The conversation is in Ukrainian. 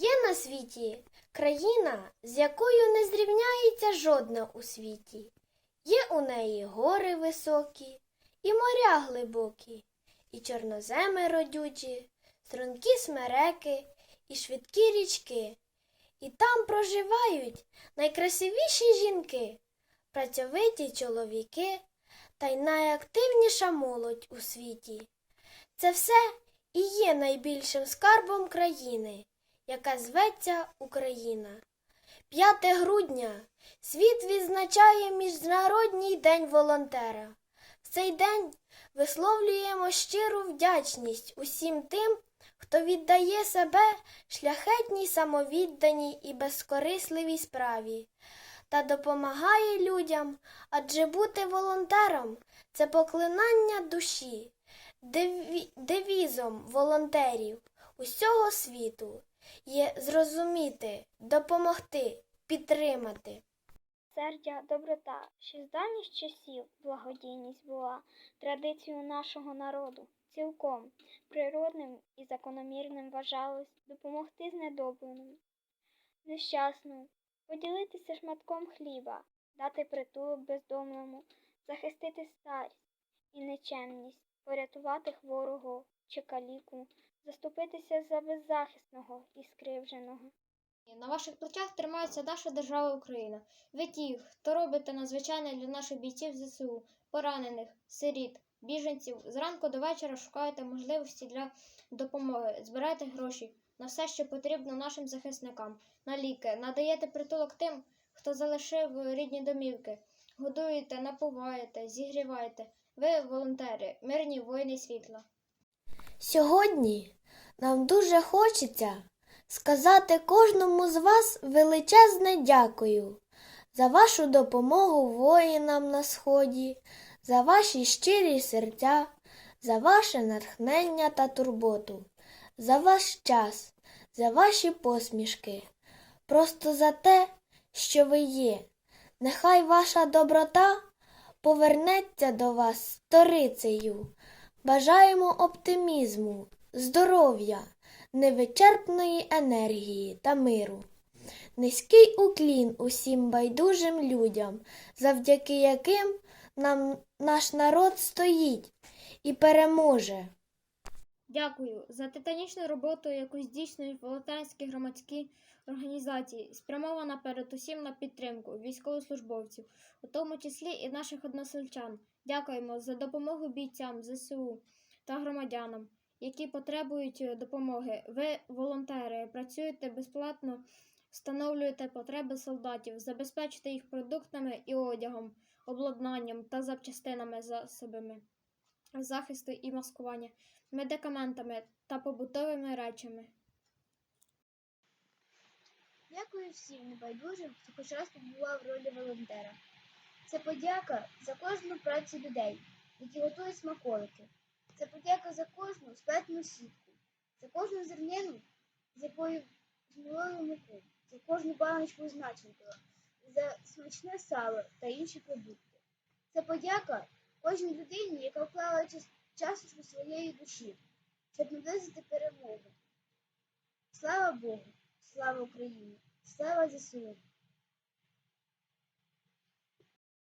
Є на світі країна, з якою не зрівняється жодна у світі. Є у неї гори високі, і моря глибокі, і чорноземи родючі, стрункі смереки, і швидкі річки. І там проживають найкрасивіші жінки, працьовиті чоловіки та й найактивніша молодь у світі. Це все і є найбільшим скарбом країни, яка зветься Україна. 5 грудня світ відзначає Міжнародний день волонтера. В цей день висловлюємо щиру вдячність усім тим, хто віддає себе шляхетній самовідданій і безкорисливій справі та допомагає людям, адже бути волонтером це поклинання душі, девізом волонтерів усього світу є зрозуміти, допомогти, підтримати. Сердя, доброта, ще з давніх часів благодійність була традицією нашого народу. Цілком природним і закономірним вважалось допомогти знедобленому, нещасному, поділитися шматком хліба, дати притулок бездомному, захистити старість і нечемність, порятувати хворого чи каліку, заступитися за беззахисного і скривдженого. На ваших плечах тримається наша держава Україна. Ви ті, хто робите надзвичайне для наших бійців ЗСУ, поранених, сиріт, біженців. Зранку до вечора шукаєте можливості для допомоги, збираєте гроші на все, що потрібно нашим захисникам, на ліки, надаєте притулок тим, хто залишив рідні домівки, годуєте, напуваєте, зігріваєте. Ви волонтери, мирні воїни світла. Сьогодні нам дуже хочеться сказати кожному з вас величезне дякую за вашу допомогу воїнам на сході, за ваші щирі серця, за ваше натхнення та турботу, за ваш час, за ваші посмішки, просто за те, що ви є. Нехай ваша доброта повернеться до вас сторицею. Бажаємо оптимізму, здоров'я, невичерпної енергії та миру. Низький уклін усім байдужим людям, завдяки яким нам наш народ стоїть і переможе. Дякую за титанічну роботу, яку здійснюють волонтерські громадські організації, спрямована перед усім на підтримку військовослужбовців, у тому числі і наших односельчан. Дякуємо за допомогу бійцям ЗСУ та громадянам, які потребують е, допомоги. Ви, волонтери, працюєте безплатно, встановлюєте потреби солдатів, забезпечуєте їх продуктами і одягом, обладнанням та запчастинами засобами захисту і маскування медикаментами та побутовими речами. Дякую всім небайдужим, хто хоч раз побував в ролі волонтера. Це подяка за кожну працю людей, які готують смаколики. Це подяка за кожну сплетну сітку, за кожну зернину, з якою змолили муку, за кожну баночку з начинкою, за смачне сало та інші продукти. Це подяка кожній людині, яка вклала час- часточку своєї душі, щоб наблизити перемогу. Слава Богу! Слава Україні! Слава ЗСУ!